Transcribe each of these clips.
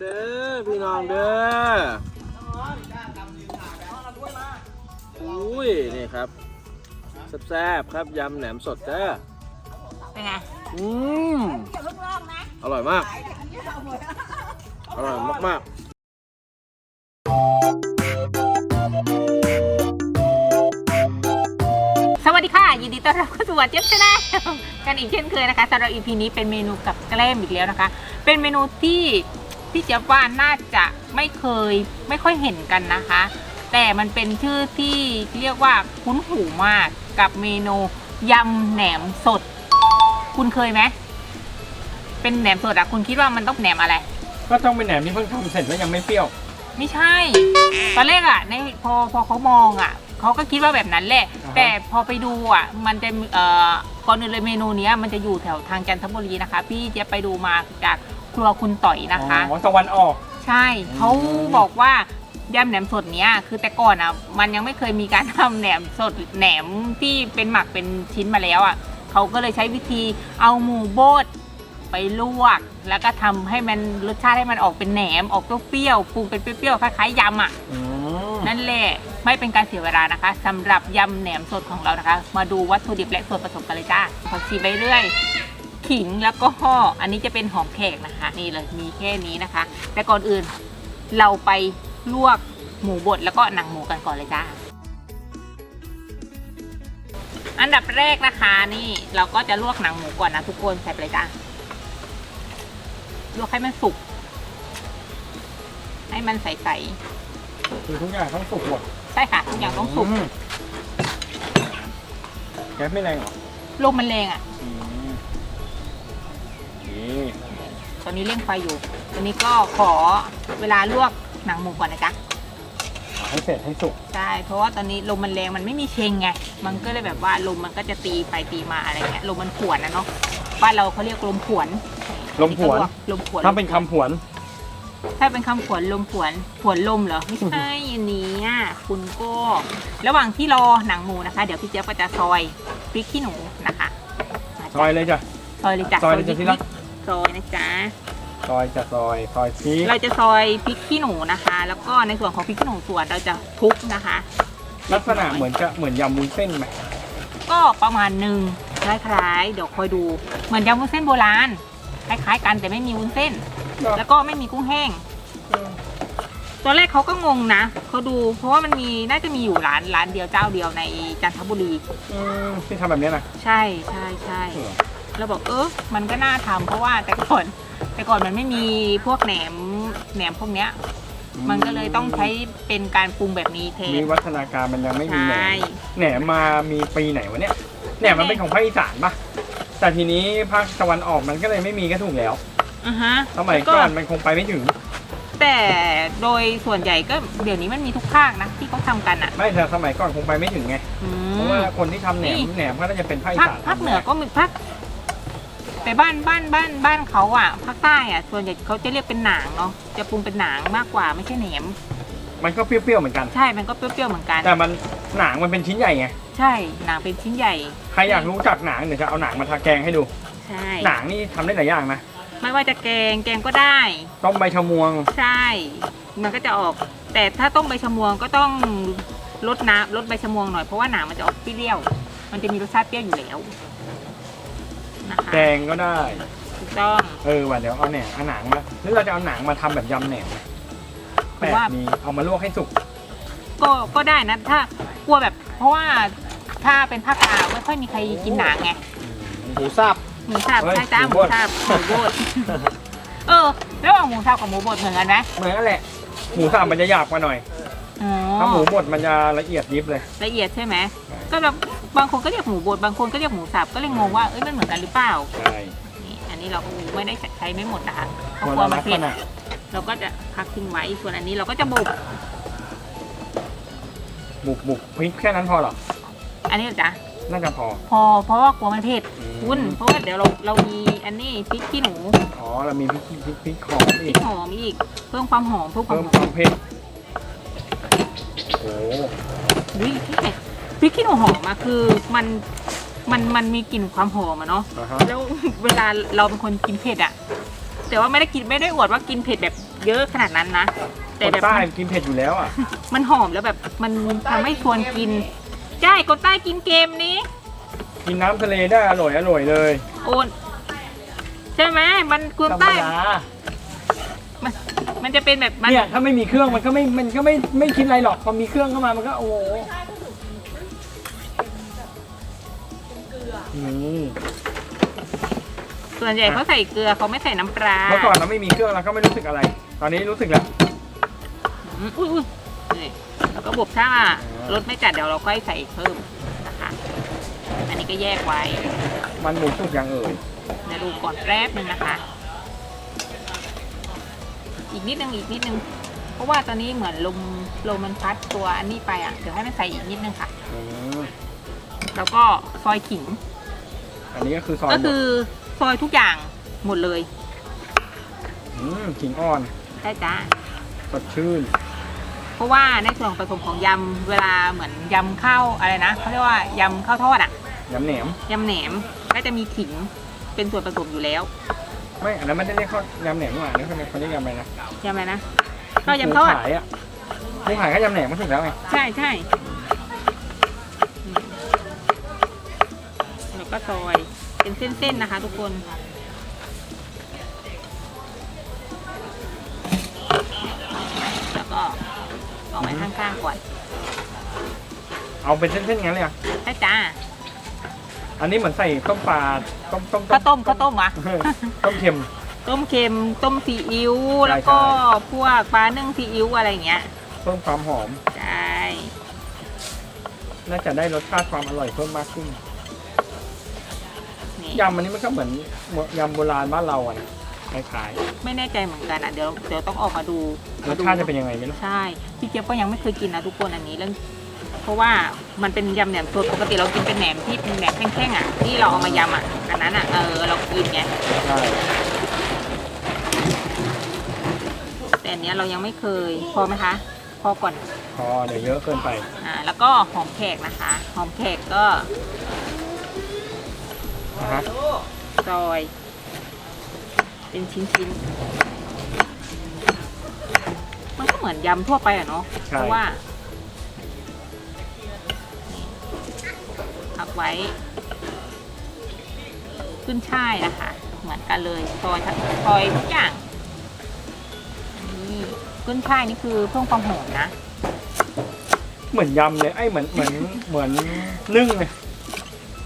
เด้อพี่น้องเด้ออุ้ยนี่ครับแซ่บๆครับยำแหนมสดเด้อเป็นไงอืมอร่อยมาก อร่อยมากสวัสดีค่ะ ยินดีต้อนรับเข้าสู่วัดเจี๊ยบชาแนลกันอีกเช่นเคยนะคะสำหรับ EP นี้เป็นเมนูกับแกล้มอีกแล้วนะคะ เป็นเมนูที่ พี่เจี๊ยบว่าน่าจะไม่เคยไม่ค่อยเห็นกันนะคะ แต่มันเป็นชื่อที่เรียกว่าคุ้นหูมากกับเมนูยำแหนมสด คุณเคยไหมเป็นแหนมสดอะคุณคิดว่ามันต้องแหนมอะไร ก็ต้องเป็นแหนมที่เพิ่งทำเสร็จแล้วยังไม่เปรี้ยว ไม่ใช่ ตอนแรกอะในพอพอเขามองอะเขาก็คิดว่าแบบนั้นแหละ อ่าฮะ แต่พอไปดูอะ มันจะเอ่อก่อนอื่นเลยเมนูเนี้ยมันจะอยู่แถวทางจันทบุรีนะคะ พี่เจะไปดูมาจาก ครัวคุณต่อยนะคะ อ๋อตะวันออก ใช่เขาบอกว่ายำแหนมสดเนี้ยคือแต่ก่อนอะมันยังไม่เคยมีการทำแหนมสดแหนมที่เป็นหมักเป็นชิ้นมาแล้วอะเขาก็เลยใช้วิธีเอาหมูบดไปลวก แล้วก็ทำให้มันรสชาติให้มันออกเป็นแหนมออกเปรี้ยวๆปรุงเป็นเปรี้ยวๆคล้ายๆยำอะ อืมนั่นแหละไม่เป็นการเสียเวลานะคะสำหรับยำแหนมสดของเรานะคะ มาดูวัตถุดิบและส่วนผสมกันเลยจ้าผักชีใบเรื่อย ขิงแล้วก็ห่ออันนี้จะเป็นหอมแขกนะคะ นี่เลยมีแค่นี้นะคะ แต่ก่อนอื่นเราไปลวกหมูบดแล้วก็หนังหมูกันก่อนเลยจ้าอันดับแรกนะคะนี่เราก็จะลวกหนังหมูก่อนนะทุกคนใส่ไปเลยจ้าลวกให้มันสุก ให้มันใสๆคือทุกอย่างต้องสุกหมดใช่ค่ะทุกอย่างต้องสุกมแก๊สไม่แรงเหรอลมมันแรงอะอืม นี่ตอนนี้เร่งไฟอยู่ตอนนี้ก็ขอเวลาลวกหนังหมูก่อนนะจ๊ะเอาให้เสร็จให้สุกใช่เพราะว่าตอนนี้ลมมันแรงมันไม่มีเชงไงมันก็เลยแบบว่าลมมันก็จะตีไปตีมาอะไรเงี้ยลมมันผวนนะเนาะบ้านเราเขาเรียกลมผวนลมผวนลมผวนถ้าเป็นคำผวน ถ้าเป็นคำผวนลมผวนผวนลมเหรอไม่ใช่อันนี้อะคุณก็ระหว่างที่รอหนังหมูนะคะ เดี๋ยวพี่เจี๊ยบก็จะซอยพริกขี้หนูนะคะมาซอยเลยจ้ะซอยเลยจ้ะซอยเลยจ้ะที่รัก ซอยนะจ๊ะ ซอยจะซอยซอยพริกเราจะซอยพริกขี้หนูนะคะ แล้วก็ในส่วนของพริกขี้หนูส่วนเราจะคลุกนะคะ ลักษณะเหมือนจะเหมือนยำมุ้นเส้นไหมก็ประมาณหนึ่งคล้ายๆเดี๋ยวคอยดู เหมือนยำวุ้นเส้นโบราณคล้ายๆ กันแต่ไม่มีวุ้นเส้น แล้วก็ไม่มีกุ้งแห้งตอนแรกเขาก็งงนะเขาดู เพราะว่ามันมีน่าจะมีอยู่ร้านร้านเดียวเจ้าเดียวในจันทบุรีอืมที่ทำแบบนี้นะใช่ใช่ใช่ เหรอเราบอกเออมันก็น่าทำเพราะว่าแต่ก่อนแต่ก่อนมันไม่มีพวกแหนมแหนมพวกเนี้ย มันก็เลยต้องใช้เป็นการปรุงแบบนี้แทมีน วัฒนาการมันยังไม่มีแหนใช่ มแหนมมามีปีไหนวะเนี่ยแหนมมันเป็นของภาคอีสานปะแต่ทีนี้ภาคตะวันออกมันก็เลยไม่มีก็ถูกแล้วอะฮะสมัยก่อนมันคงไปไม่ถึง แต่โดยส่วนใหญ่ก็เดี๋ยวนี้มันมีทุกภาคนะที่เขาทำกันอะไม่แต่สมัยก่อนคงไปไม่ถึงไง อืเพราะมว่าคนที่ทำแหนมนี่ แหนมก็น่าจะเป็นภาคอีภาคสานภาคเหนือก็มีภาค แต่บ้านบ้านบ้านบ้านเขาอะภาคใต้อะส่วนใหญ่เขาจะเรียกเป็นหนางเนาะจะปรุงเป็นหนางมากกว่าไม่ใช่แหนม มันก็เปรี้ยวๆเหมือนกัน ใช่มันก็เปรี้ยวๆเหมือนกัน แต่มันหนังมันเป็นชิ้นใหญ่ไง ใช่หนางเป็นชิ้นใหญ่ ใครอยากรู้จักหนังเดี๋ยวจะเอาหนังมาทาแกงให้ดู ใช่หนังนี่ทำได้หลายอย่างนะไม่ว่าจะแกงแกงก็ได้ ต้มใบชะมวง ใช่ มันก็จะออก แต่ถ้าต้มใบชะมวงก็ต้องลดน้ำลดใบชะมวงหน่อยเพราะว่าหนางมันจะออกเปรี้ยว มันจะมีรสชาติเปรี้ยวอยู่แล้ว นะคะแกงก็ได้ ถูกต้อง เออว่ะเดี๋ยวเอาแหนมเอาหนังมาหรือเราจะเอาหนังมาทำแบบยำแหนมไหมแปลกว่าดีเอามาลวกให้สุก ก็ก็ได้นะถ้ากลัวแบบ เพราะว่าถ้าเป็นภาคกลางไม่ค่อยมีใครกินหนางไงหมูสับ หมูสับเฮ้ยใช่จ้าหหมูมูบด สับหมูบดเออระหว่างหมูสับกับหมูบดเหมือนกันไหมเหมือนกันแหละหมูสับมันจะหยาบกว่าหน่อย อ๋อถ้าหมูบดมันจะละเอียดยิบเลย ละเอียดใช่ไหมก็แบบ บางคนก็เรียกหมูบดบางคนก็เรียกหมูสับก็เลยงงว่าเอ้ยมันเหมือนกันหรือเปล่าใช่นี่อันนี้เราก็ไม่ได้ใช้ไม่หมดนะคะเพคราะนกลัวละมัลันกเผ็ษดณะเราก็จะพักทิ้งไว้ส่วนอันนี้เราก็จะบุบบุกบุกพริกแค่นั้นพอเหรออันนี้เหรอจ๊ะน่าจะพอ พอเพราะว่ากลัวมันเผ็ดอืมคุณเพราะว่าเดี๋ยวเราเรามีอันนี้พริกขี้หนูอ๋อเรามีพริกพริกพริกหอมพอีริกกหอมอีกเพิ่มความหอมเพิ่มความเพิ่มหคอวามมเผ็ดโอ้อุ้ยพี่เป็ด พริกขี้หนูหอมอะคือมันมันมันมีกลิ่นความหอมอะเนาะอ่าฮะ แล้วเวลาเราเป็นคนกินเผ็ดอะแต่ว่าไม่ได้กินไม่ได้อวดว่ากินเผ็ดแบบเยอะขนาดนั้นนะแต่คนแบบ ใต้มันกินเผ็ดอยู่แล้วอะ มันหอมแล้วแบบมันทำให้ชวนกินใช่คนใต้กินเกมนี้ กินน้ำทะเลได้อร่อยอร่อยเลยโอนใช่ไหมมันคนธรรมใต้ดามันมันจะเป็นแบบมันเนี่ยถ้าไม่มีเครื่องมันก็ไม่มันก็ไม่ไม่คิดอะไรหรอกพอมีเครื่องเข้ามามันก็โอ้โห อืมส่วนใหญ่เขาใส่เกลือเขาไม่ใส่น้ำปลาเมื่อก่อนเราไม่มีเครื่องเราก็ไม่รู้สึกอะไร ตอนนี้รู้สึกแล้ว อืมอุ้ยอุ้ยนี่แล้วก็บบถ้ารสไม่จัดเดี๋ยวเราค่อยใส่เพิ่มนะคะ อันนี้ก็แยกไว้มันหมูสุกยังเอ่ยเดี๋ยวดูก่อนแป๊บนึงนะคะ อีกนิดนึงอีกนิดนึง เพราะว่าตอนนี้เหมือนลมลมมันพัดตัวอันนี้ไปอะ เดี๋ยวให้มันใส่อีกนิดนึงค่ะอืมแล้วก็ซอยขิง อันนี้ก็คือซอยก็หมคืดอซอยทุกอย่างหมดเลยมขิงอ่อนใช่จ้าสดชื่น เพราะว่าในส่วนผสมของยำเวลาเหมือนยำข้าวอะไรนะเขาเรียกว่ายำข้าวทอดอะยำแหนม ยำแหนมก็จะมีขิงเป็นส่วนผสมอยู่แล้วไม่ อันนั้นไม่ได้เรียกข้าวยำแหนมหรอกนี่เขาเรียกเขาเรียกยำอะไรนะยำอะไรนะก็ยำทอดหมูขายอะหมูขายก็ยำแหนมก็ถูกแล้วไงใช่ใช่อืม แล้วก็ซอย เป็นเส้นๆนะคะ ทุกคนแล้วก็เอาไว้ข้างๆก่อนเอาเป็นเส้นๆงั้นเลยอะ ใช่จ้าอันนี้เหมือนใส่ต้มปลาต้มต้มข้าวต้มข้าวต้มวะเออต้มเค็ม ต้มเค็มต้มซีอิ๊วใช่ แล้วก็ใช่พวกปลานึ่งซีอิ๊วอะไรอย่างเงี้ยเพิ่มความหอม ใช่น่าจะได้รสชาติความอร่อยเพิ่มมากขึ้นนี่ ยำอันนี้มันก็เหมือนยำโบราณบ้านเราอะนะคล้ายไม่แน่ใจเหมือนกันอะเดี๋ยวเดี๋ยวต้องออกมาดูๆรสชาติจะเป็นยังไงไม่รู้ใช่พี่เจี๊ยบก็ยังไม่เคยกินนะทุกคนอันนี้เรื่อง เพราะว่ามันเป็นยำแหนมสดปกติเรากินเป็นแหนมที่เป็นแหนมแห้งๆอะที่เราเอามายำอะอันนั้นอะเออเรากินไงใช่แต่อันเนี้ยเรายังไม่เคยพอไหมคะ พอก่อน พอเดี๋ยวเยอะเกินไป อ่าแล้วก็หอมแขกนะคะ หอมแขกก็ นะฮะซอย เป็นชิ้นๆ มันก็เหมือนยำทั่วไปอะเนาะเพราะว่านี่พักไว้ ขึ้นช่ายนะคะ เหมือนกันเลยซอยทั้งซอยทุกอย่าง นี่ขึ้นช่ายนี่คือเพิ่มความหอมนะ เหมือนยำเลยไอ้ยเหมือนเหมือนเหมือนนึ่งเลย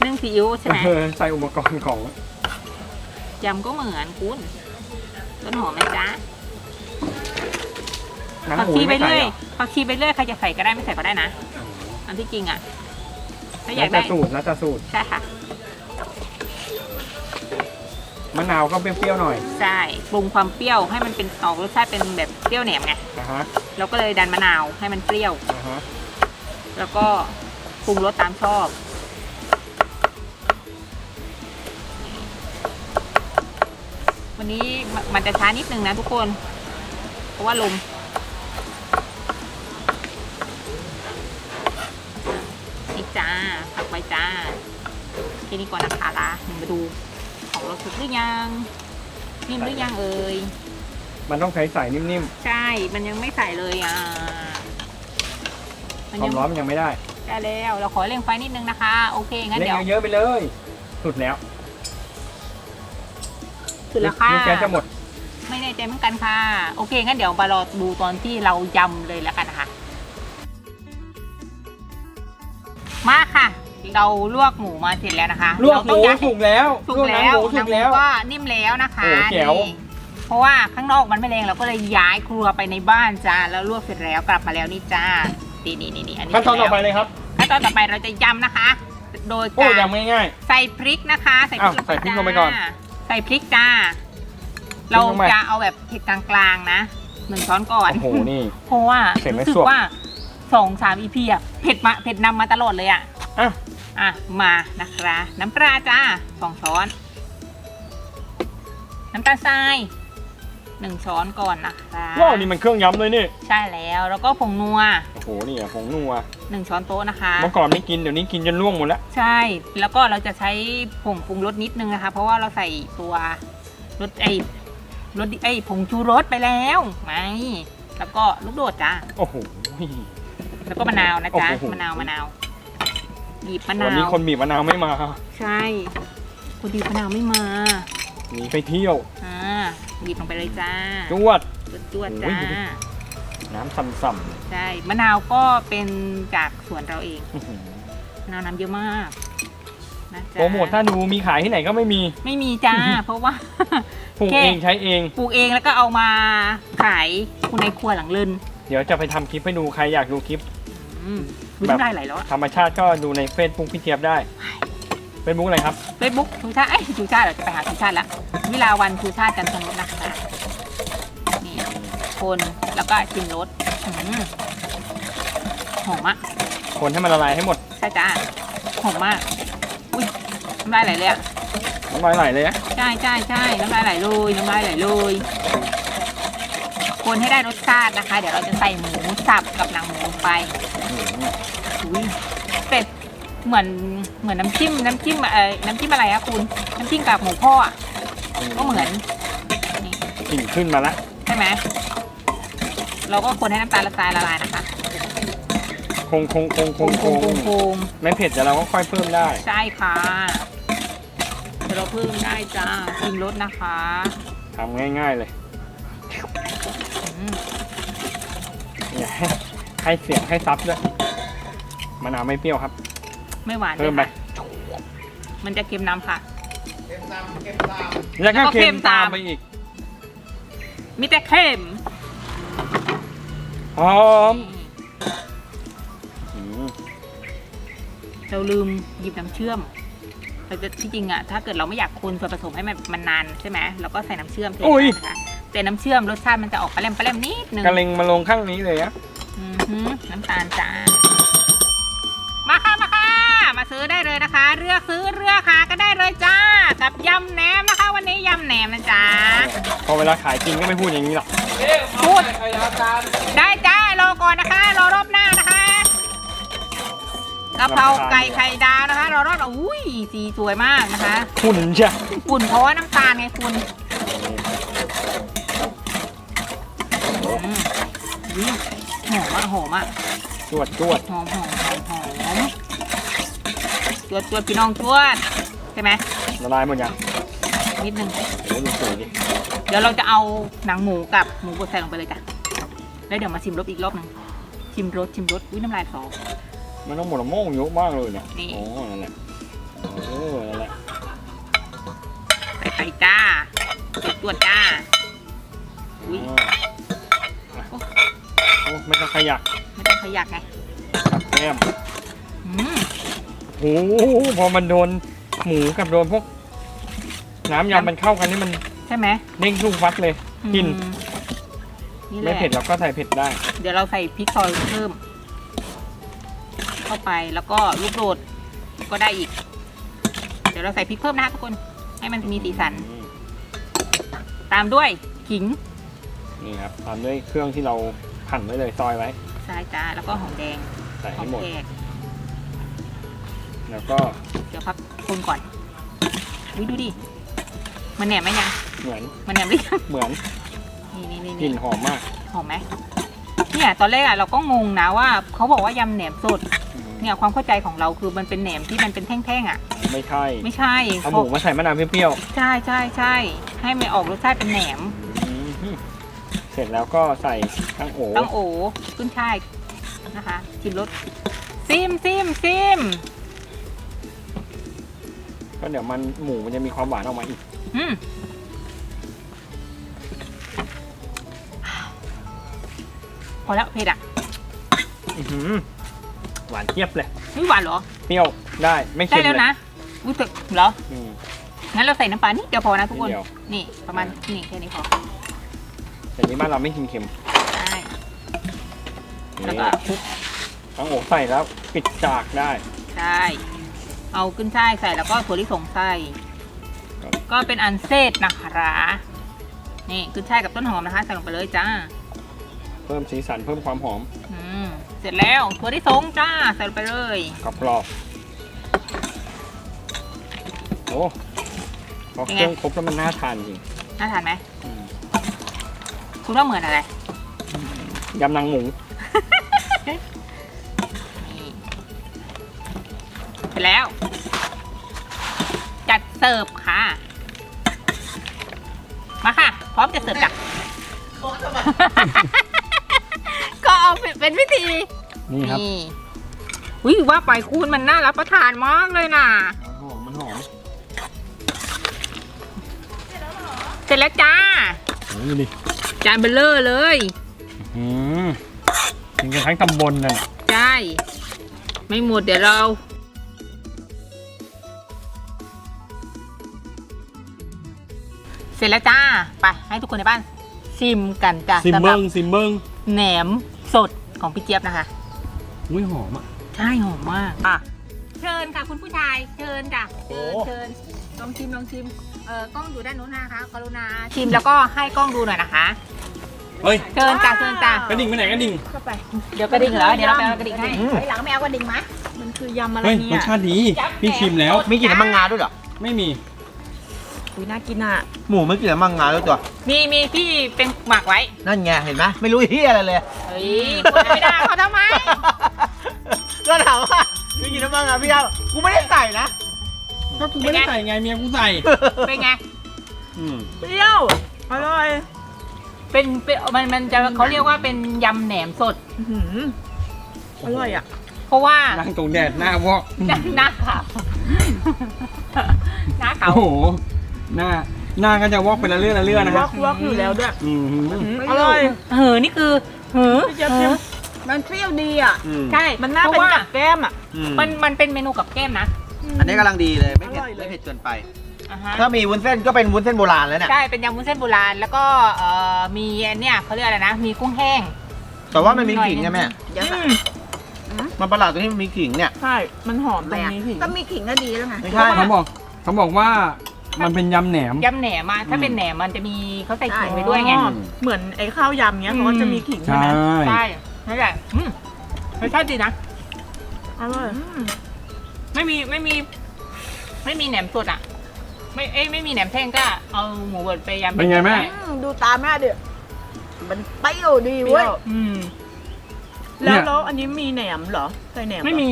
นึ่งซีอิ๊วใช่ไหมเออใส่อุปกรณ์ของยำก็เหมือนคุณต้นหอมไหมจ๊ะหนังผักหมูชีไปไม่ใส่เรื่อยหรอผักชีไปเรื่อยใครจะใส่ก็ได้ไม่ใส่ก็ได้นะอันที่จริงอะถ้าอแล้ยาวกแต่ได้สูตรแล้วแต่สูตร ใช่ค่ะ มะนาวก็เปรี้ยวๆหน่อยใช่ปรุงความเปรี้ยวให้มันเป็นออกรสชาติเป็นแบบเปรี้ยวแหนมไงนะฮะเราก็เลยดันมะนาวให้มันเปรี้ยว นะฮะแล้วก็ปรุงรสตามชอบ วันนี้มมันจะช้านิดนึงนะทุกคน เพราะว่าลมนี่จ้าผักไว้จ้าแค่นี้ก่อนนะคะละมาดู ของเราสุกหรือยัง นิ่มหรือยังเอ่ยมันต้องใช้ใส่นิ่มใช่ มันยังไม่ใส่เลยอะๆมันควายัมงร้อนมันยังไม่ได้ได้แล้ว เราขอเร่งไฟนิดนึงนะคะ โอเคงั้นเล่เดี๋ยวนเยอะๆไปเลย สุดแล้ว สุดแล้วค่ะลูกแก๊สจะหมด ไม่แน่ใจเหมือนกันค่ะ โอเค งั้นเดี๋ยวมารอดูตอนที่เรายำเลยแล้วกันนะคะ มาค่ะ เราลวกหมูมาเสร็จแล้วนะคะลวกหมูเราต้องย้ายสุกแล้วสุกลวกหนังแล้วหมูสุกแล้วหนังหมูก็นิ่มแล้วนะคะโอ้แจ๋วนี่เพราะว่าข้างนอกมันไม่แรงเราก็เลยย้ายครัวไปในบ้านจ้าแล้วลวกเสร็จแล้วกลับมาแล้วนี่จ้านี่นี่นี่อันนี้ขั้นตอนต่อไปเสร็จแล้วเลยครับขั้นตอนต่อไปเราจะยำนะคะ โดยโอ้การยำง่ายใส่พริกนะคะ ใส่พริกอ้าวใส่พริกลงไปก่อนจ้า ใส่พริกจ้า เราลงไปจะเอาแบบเผ็ดกลางๆนะหนึ่งช้อนก่อๆนโอ้โหนี่เพราะว่าเผ็ดไม่รู้สึสกวบว่าสองสามอีพีอะเผ็ดมาเผ็ดนำมาตลอดเลยอะอะอะมานะคะน้ำปลาจ้าสองช้อน น้ำตาลทราย หนึ่งช้อนก่อนนะคะว้าวนี่มันเครื่องยำเลยนี่ ใช่แล้วแล้วก็ผงนัวโอ้โหนี่อะผงนัวหนึ่งช้อนโต๊ะนะคะ เมื่อก่อนไม่กินเดี๋ยวนี้กินจนล่วงหมดแล้ว ใช่แล้วก็เราจะใช้ผงปรุงรสนิดนึงนะคะ เพราะว่าเราใส่ตัวรสไอรสดิไอยผงชูรสไปแล้วไม่แล้วก็ลูกโดดจ้าโอ้โห แล้วก็มะนาวนะจ๊ะโอ้โห มะนาวมะนาวบีบมะนาวันนี้วคนบีบมะนาวไม่มา ใช่คนบีบมะนาวไม่มาหนีไปเที่ยว อ่า บีบลงไปเลยจ้าจวดจวดๆโอ้จ้ายน้ำส่ำใช่ มะนาวก็เป็นจากสวนเราเอง ๆอื้อหือมะนาวน้ำเยอะมากนะจ๊ะโปรโมทถ้าดูมีขายที่ไหนก็ไม่มีไม่มีจ้า เพราะว่า ปลูกแค่เองใช้เอง ปลูกเองแล้วก็เอามาขายคุณในครัวหลังเลินเดี๋ยวจะไปทำคลิปให้ดูใครอยากดูคลิป อืมวิ่แบบงได้หลายแล้วธรรมชาติก็ดูในเฟซบุ๊กพี่เจี๊ยบได้ เฟซบุ๊กอะไรครับ เฟซบุ๊กชูชาติเอ้ยชูชาติเดี๋ยวจะไปหาชูชาติละวิลาวันชูชาติจันทร์นุชนะคะนี่คนแล้วก็ชิมรสอืมหอมอะคนให้มันละลายให้หมดใช่จ้าหอมมาก อุ้ยน้ำลายไหลเลยอะน้ำลายไหลเลยนะใช่ใช่ใช่น้ำลายไหลเลยน้ำลายไหลเลยคนให้ได้รสชาตินะคะ เดี๋ยวเราจะใส่หมูสับกับหนังหมูลงไปอุ้ย เป็ดเหมือนเหมือนน้ำจิ้มน้ำจิ้มเอ่อน้ำจิ้มอะไรอะคุณ น้ำจิ้มกับหมูพ่ออะก็เหมือนนี่กลิ่นขึ้นมาละใช่ไหมเราก็คนให้น้ำตาลละลายละลายนะคะคงคงคงคงคโคงงโคงไม่เผ็ดแต่เราก็ค่อยเพิ่มได้ ใช่ค่ะเดี๋ยวเราเพิ่มได้จ้าชิมรสนะคะทำง่ายๆเลยอืมเนี่ยให้เสียงให้ซับด้วยมะนาวไม่เปรี้ยวครับ ไม่หวานเพิ่มไปลยค่ะมันจะเค็มน้ำค่ะ แล้วก็แล้วก็เค็เค็มมตาตามม ไปอีก มีแต่เค็มหอมอืมเราลืมหยิบน้ำเชื่อมเราจะที่จริงอะถ้าเกิดเราไม่อยากคนส่วนผสมให้มันมันนานใช่ไหมเราก็ใส่น้ำเชื่อมเทอุ้ยนะคะแต่น้ำเชื่อมรสชาติมันจะออกปลาแรมปลาแรมนิดนึงกระเลงมาลงข้างนี้เลยอะอือหือน้ำตาลจ้ามาค่ะมาค่ะมา ซื้อได้เลยนะคะ เลือกซื้อเลือกหาก็ได้เลยจ้า กับยำแหนมนะคะ วันนี้ยำแหนมนะจ๊ะพอเวลาขายจริงก็ไม่พูดอย่างนี้หรอกพูดได้จ้ารอก่อนนะคะรอรอบหน้านะคะกะเพราไก่ไข่ดาวนะคะรอรอบอุ้ยสีสวยมากนะคะหุ่นเชียฝุ่นเพราะว่าน้ำตาลไงคุณอืมอุ๊ยหอมอะหอมอะจวดจวดหอมหอมหอมหอม จวดจวดพี่น้องจวดใช่ไหมละลายหมดยังนิดนึงโอ้โหดูสวยดิเดี๋ยวเราจะเอาหนังหมูกับหมูบดใส่ลงไปเลยจ้ะแล้วเดี๋ยวมาชิมรสอีกรอบหนึ่งชิมรสชิมรสอุ้ยน้ำลายสอมันต้องหมดละโม่งเยอะมากเลยเนี่ยนี่โอ้นั่นแหละโอ้นั่นแหละใส่ไข่จ้าจวดจวดจ้าอุ้ยอ่าอะโอ้ไม่ต้องขยักไม่ต้องขยักไงกับแก้มอืม โอ้โหพอมันโดนหมูกับโดนพวก น้ำยำมันเข้ากันนี่มันใช่ไหมเด้งทุ่งฟักเลยกินอืมนี่แหไม่ละเผ็ดเราก็ใส่เผ็ดได้ เดี๋ยวเราใส่พริกซอยเพิ่ม เข้าไปแล้วก็ลูกโดดก็ได้อีก เดี๋ยวเราใส่พริกเพิ่มนะคะทุกคน ให้มันมีสีสันอืมตามด้วยขิงนี่ครับตามด้วยเครื่องที่เราหั่นไว้เลยซอยไว้ ใช่จ้าแล้วก็หอมแดงใส่หอให้มหมด แขก แล้วก็เดี๋ยวพักคนก่อนวิดูดิ มันแหนมไหมยังเหมือนมันแหนมหรือยังเหมือนนี่นี่นี่กลิ่นหอมมากหอมไหมเนี่ยตอนแรกอะเราก็งงนะว่าเขาบอกว่ายำแหนมสดเนี่ยความเข้าใจของเราคือมันเป็นแหนมที่มันเป็นแท่งๆอะไม่ใช่ ไม่ใช่เอาหมูมาใส่มะนาวเปรี้ยวใช่ใช่ใช่ให้มันออกรสชาติเป็นแหนมๆอืมเสร็จแล้วก็ใส่ทั้งโอต้องโอขึ้นช่ายนะคะชิมรสซิมซิมซิม ก็เดี๋ยวมันหมูมันจะมีความหวานออกมาอีก อืมพอแล้วเผ็ดอะอื้อหือหวานเทียบเลยไม่หวานเหรอ เปรี้ยวได้ไม่ได้เค็มแล้วเลยนะรู้สึกเหรอ อืม งั้นเราใส่น้ำปลานิดเดียวพอนะทุกคน นิดเดียว นี่ประมาณนี่แค่นี้พอแต่นี้บ้านเราไม่กินเค็มใช่แล้วนี่ก็คลุกทั้งโอใส่แล้วปิดจากได้ใช่ เอาขึ้นช่ายใส่แล้วก็ถั่วลิสงใส่ครับก็เป็นอันเสร็จนะคะนี่ขึ้นช่ายกับต้นหอมนะคะใส่ลงไปเลยจ้า เพิ่มสีสันเพิ่มความหอมอืมเสร็จแล้วถั่วลิสงจ้าใส่ลงไปเลยกรอบๆโอ้พอเครื่องครบแล้วมันน่าทานจริงน่าทานไหมอืมคุณว่าเหมือนอะไรยำนางหมู ร็จแล้ว จัดเสิร์ฟค่ะ มาค่ะ พร้อมจะเสิร์ฟจ้ะก็เอาเป็นพิธีนี่ครับนี่วิว่าไปคุณมันน่ารับประทานมากเลยน่ะหอมมันหอมเสร็จแล้วจ้านี่ดิจานเบลเลอร์เลยอืมกินกันทั้งตำบลนั่นน่ะใช่ ไม่หมดเดี๋ยวเรา เสร็จแล้วจ้า ไปให้ทุกคนในบ้านชิมกันจ้ะซิมสำหเบิรับงซิมเบิงแหนมสดของพี่เจี๊ยบนะคะ อุ้ยหอมอะ ใช่หอมมาก อะ เชิญค่ะคุณผู้ชาย เชิญจ้ะ เชิญโอ้ เชิญลองชิมลองชิม เออกล้องอยู่ด้านนู้นนะคะกรุณาชิมแล้วก็ให้กล้องดูหน่อยนะคะ เฮ้ยเชิญจ้ะเชิญจ้ะกระดิ่งไปไหนกระดิ่ง เข้าไปเดี๋ยวกระดิ่งเหรอ เดี๋ยวเราไปเอากระดิ่งให้อืม ไอหลังไม่เอากระดิ่งมะมันคือยำอะไรเฮ้ยรเนี่สยชาติดีพี่ชิมแล้ว มีกลิ่นน้ำมันงาด้วยเหรอ ไม่มีอุ้ ยน่ากินอะ หมูไม่กลิ่นน้ำมันงาด้วยตัว มีมีพี่เป็นหมักไว้ นั่นไงเห็นไหมไม่รู้เฮียอะไรเลย เฮ้ยพูดไม่ได้เขาทำไม ก็ถามว่ามีกลิ่นน้ำมันงาพี่เอากูไม่ได้ใส่นะก็กูไม่ได้ใส่ไงเมียกูใส่เป็นไงอืมเปรี้ยวอร่อย เป็นเป็นมันมันจะเขาเรียกว่าเป็นยำแหนมสด อื้อหืออร่อยอะ เพราะว่านั่งตรงแดดหน้าวอกหน้าขาวหน้าขาโอ้วโห หน้าหน้าก็จะวอกเป็นละเลื่อนละเลื่อนนะวคอรับกวอกอยู่แล้วด้วยอืมอร่อยเออนี่คือเหือพี่เจี๊ยบชิมมันเปรี้ยวดีอะ อืมใช่มันน่าเพเป็นราะว่ากับแก้มอะ อืมมันมันเป็นเมนูกับแก้มนะอันนี้กำลังดีเลยไม่เผ็ดอร่อยเลยไม่เผ็ดเกินไป อ่าฮะถ้ามีวุ้นเส้นก็เป็นวุ้นเส้นโบราณแล้วเนี่ย ใช่เป็นยำวุ้นเส้นโบราณแล้วก็เอ่อมีอันเนี่ยเขาเรียกอะไรนะ มีกุ้งแห้ง แต่ว่ามันมีขิงใช่ไหมเดี๋ยวอืมมันประหลาดตรงที่มันมีขิงเนี่ย ใช่ มันหอมตรงนี้ถึงก็มีขิงก็ดีแล้วไง ไม่ใช่เขาบอกเขาบอกว่า มันเป็นยำแหนม ยำแหนมอะถ้าเป็นแหนมมันจะมีเขาใส่ขิงไปด้วยไง อ๋อเหมือนไอ้ข้าวยำเนี้ยเขาก็จะมีขิงใช่ใช่ไหมใช่นั่นแหละอืมรสชาติดีนะอร่อยไม่มีไม่มี ไม่มีแหนมสดอะ ไม่เอ้ยไม่มีแหนมแท่งก็เอาหมูบดไปยำเป็นไงแม่ อืมดูตาแม่เดี๋ยวมันเปรี้ยวดีเปรี้เว้ยยวอืมแล้วเนี่ยแล้วอันนี้มีแหนมเหรอใส่แหนมเหรอไม่มี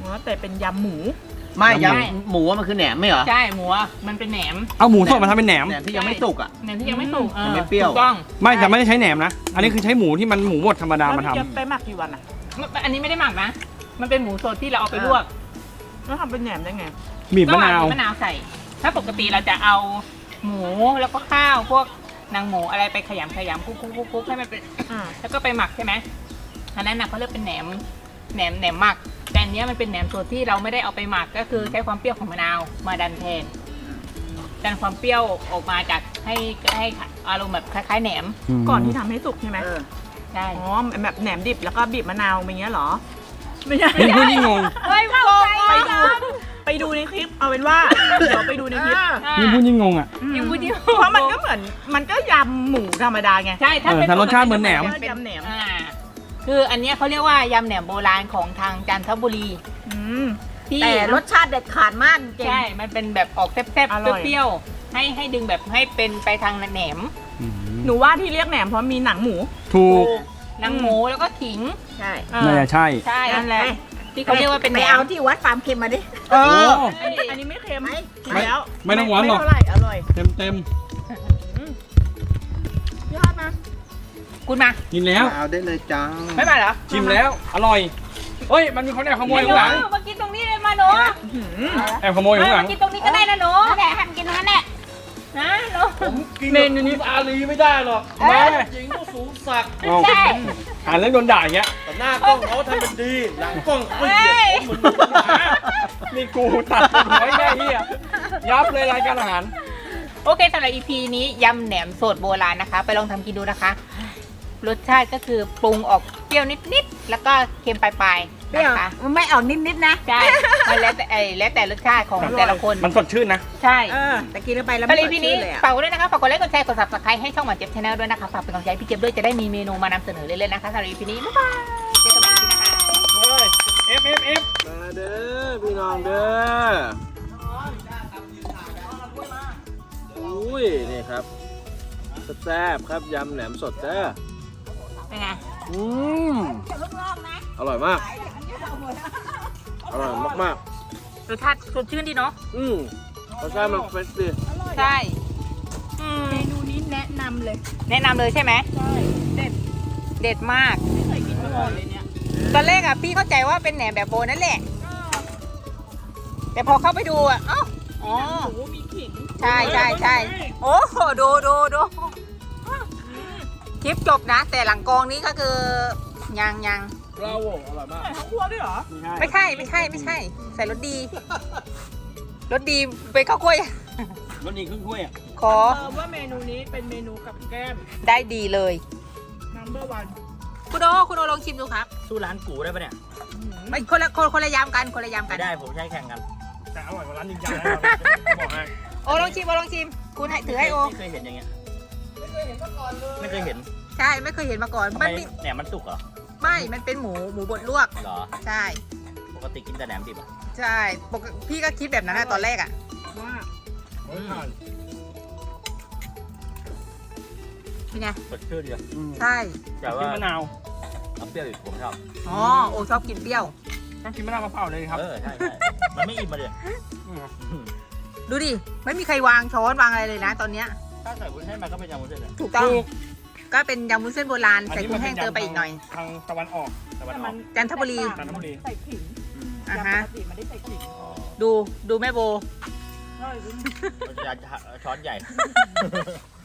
อ๋อแต่เป็นยำหมู ไม่ใช่ยำหมูมันคือแหนมไม่เหรอใช่หมูอะมันเป็นแหนมเอาหมูสดมาทำเป็นแหนม แหนมที่ยังไม่สุกอะ แหนมที่ยังไม่สุกออมันไม่เปรี้ยว ถูกต้องไม่แต่ไม่ได้ใช้แหนมนะ อันนี้คือใช้หมูที่มันหมูบดธรรมดาแล้วมาพี่ทำ จะไปหมักกี่วันอะไม่อันนี้ไม่ได้หมักนะ มันเป็นหมูสดที่เราเอาไปลวกแล้วทำเป็นแหนมได้ไง บีบมะนาว ก็เอมะนาวใส่ ถ้าปกติเราจะเอาหมูแล้วก็ข้าวพวกนางหมูอะไรไปขยำขยำคลุกคลุกคลุกคลุกให้มันเป็น อ่า แล้วก็ไปหมักใช่ไหมอันนั้นนะเขาเรียกเป็นแหนม แหนมแหนมหมัก แต่อันเนี้ยมันเป็นแหนมสดที่เราไม่ได้เอาไปหมักก็คือใช้ความเปรี้ยวของมะนาวมาดันแทนดันความเปรี้ยวออกมาจากให้ให้อารมณ์แบบคล้าย ๆ แหนมก่อนที่ทำให้สุกใช่ไหมเออได้อ๋อแบบแหนมดิบแล้วก็บีบมะนาวอย่างเงี้ยเหรอ ไม่ใช่นี่พูดยิ่งงงเฮ้ยโกงไปดูไปดูในคลิปเอาเป็นว่า เดี๋ยวไปดูในคลิปนี่พูดยิ่งงงอะ ยังพูดยิ่งเพราะมันก็เหมือนมันก็ยำหมูธรรมดาไง ใช่ ถ้าเออเป็นถ้ารสชาติเหมือนแหนม เป็นยำแหนม อ่า คืออันเนี้ยเขาเรียกว่ายำแหนมโบราณของทางจันทบุรีอืมที่แต่รสชาติเด็ดขาดมากจริง ใช่ มันเป็นแบบออกแซ่บอร่อย ๆเปรี้ยวๆให้ให้ดึงแบบให้เป็นไปทางแหนมหนูว่าที่เรียกแหนมเพราะมีหนังหมูถูกนางหมูแล้วก็ขิงใช่เออ น่าจะใช่ ใช่นั่นแหละ ที่เขาเรียกว่าเป็นแหไปนเอามที่วัดฟาร์มเค็มมาดิเอออันนี้อันนี้ไม่เค็มไม่กินแล้วไม่ต้องหวานหรอก ไม่เท่าไหร่อร่อย เต็มเต็ม ยอดมา คุณมาๆกินแล้ว เอาได้เลยจ้าไม่มาเหรอชิมแล้ว อร่อย เฮ้ย มันมีคนแอบขโมยข้างหลังเออมากินตรงนี้เลยมาหนูหืมแอบขโมยข้างหลัมางกินตรงนี้ก็ได้นะหนูนั่นแหละให้มันกินตรงนั้นแหละนะหนูเมนูนี้อาลีไม่ได้หรอกแม่หญิงต้องสูงสักใช่อ่านเรื่องโดนด่าอย่างเงี้ยแต่หน้ากล้องเขาทำเป็นดี หลังกล้องเขาเหยียดผมเหมือนหมานี่กูตัดหัวให้ได้เฮียยับเลยรายการอาหาร โอเคสำหรับ EP นี้ยำแหนมสดโบราณนะคะ ไปลองทำกินดูนะคะ รสชาติก็คือปรุงออกเปรี้ยวนิดๆแล้วก็เค็มปลายๆเปรี้ยวนะคะมันไม่ออกนิดๆนะใช่มันแล้วแต่ไอ้แล้วแต่รสชาติของแต่ละคนมันสดชื่นนะ ใช่เออแต่กินเข้าไปแล้วสำหไม่รับส EP ดนี้ชื่นเลยอะฝากกดด้วยนะคะฝากกดไลค์กดแชร์กด subscribe ให้ช่องหวานเจี๊ยบชาแนลด้วยนะคะฝากเป็นกำลังใจให้พี่เจี๊ยบด้วยจะได้มีเมนูมานำเสนอเรื่อยๆนะคะสำหรับ EP นี้บ๊ายบายเจอกันใหม่ EP นะคะเฮ้ย F F F มาเด้อพี่น้องเด้ออุ้ยนี่ครับแซ่บๆครับยำแหนมสดจ้า เป็นไงอืมอร่อยมาก อร่อยมากรสชาติสดชื่นดีเนาะๆอืมรสชาติมันเฟรชดีใช่อืมเมนูนี้แนะนำเลย แนะนำเลยใช่ไหมใช่ เด็ด เด็ดมาก ไม่เคยกินมาก่อนเลยเนี่ย ตอนแรกอะพี่เข้าใจว่าเป็นแหนมแบบโบนั่นแหละ แต่พอเข้าไปดูอะเอ้าอ๋อหมูมีขิงใช่ใช่ใช่โอ้โหดูดูดู คลิปจบนะ แต่หลังกองนี้ก็คือยังยังบราโวอร่อยมากใส่ข้าวคั่วด้วยเหรอไม่ใช่ไม่ใช่ไม่ใช่ ใส่รสดีรสดีไปข้าวกล้วยรถนี้ครึ่งถ้วยอะขอเติมว่าเมนูนี้เป็นเมนูกับแก้มได้ดีเลย number one คุณโอคุณโอลองชิมดูครับสู้ร้านกูได้ปะเนี่ยไม่คนละคนคนละยำกันคนละยำกัไม่นได้ผมใช้แข่งกันแต่อร่อยกว่าร้านจริงจังนะบอกให้โอลองชิมโอลองชิมคุณให้ถือให้โอไม่เคยเห็นอย่างเงี้ยไม่เค ยเห็นมาก่อนเลยไม่เคยเห็นใช่ไม่เคยเห็นมาก่อนทำไมมันมีแหนมมันสุกเหรอไม่มันเป็นหมูหมูบดลวกเหรอ ใช่ ปกติกินแต่แหนมดิบอะใช่ปกติพี่ก็คิดแบบนั้นนะตอนแรกอะ ว่าโอ้ยผ่านเป็นไง สดชื่นดีอะใช่ แต่กิว่านมะนาวน้ำเปรี้ยวอีกผมชอบอ๋อ โอชอบกินเปรี้ยวก็กินมะนาวมะพร้าวเลยครับเออใช่ใช่มันไม่อิ่มมาเลยมดูดิ ไม่มีใครวางช้อนวางอะไรเลยนะตอนเนี้ย ถ้าใส่วุ้นเส้นมันก็เป็นยำวุ้นเส้นเลยถูกต้องถูกก็เป็นยำวุ้นเส้นโบราณใส่กุ้งแห้งนเตินี้มไปอีกหน่อย ทางตะวันออกแต่มันแต่อมัอกนจันทบุรี จันทบุรี ใส่ขิงอ่าฮะยำปกติมันได้ใส่ขิงอ๋อดูดูแม่โบใช่มันจะช้อนใหญ่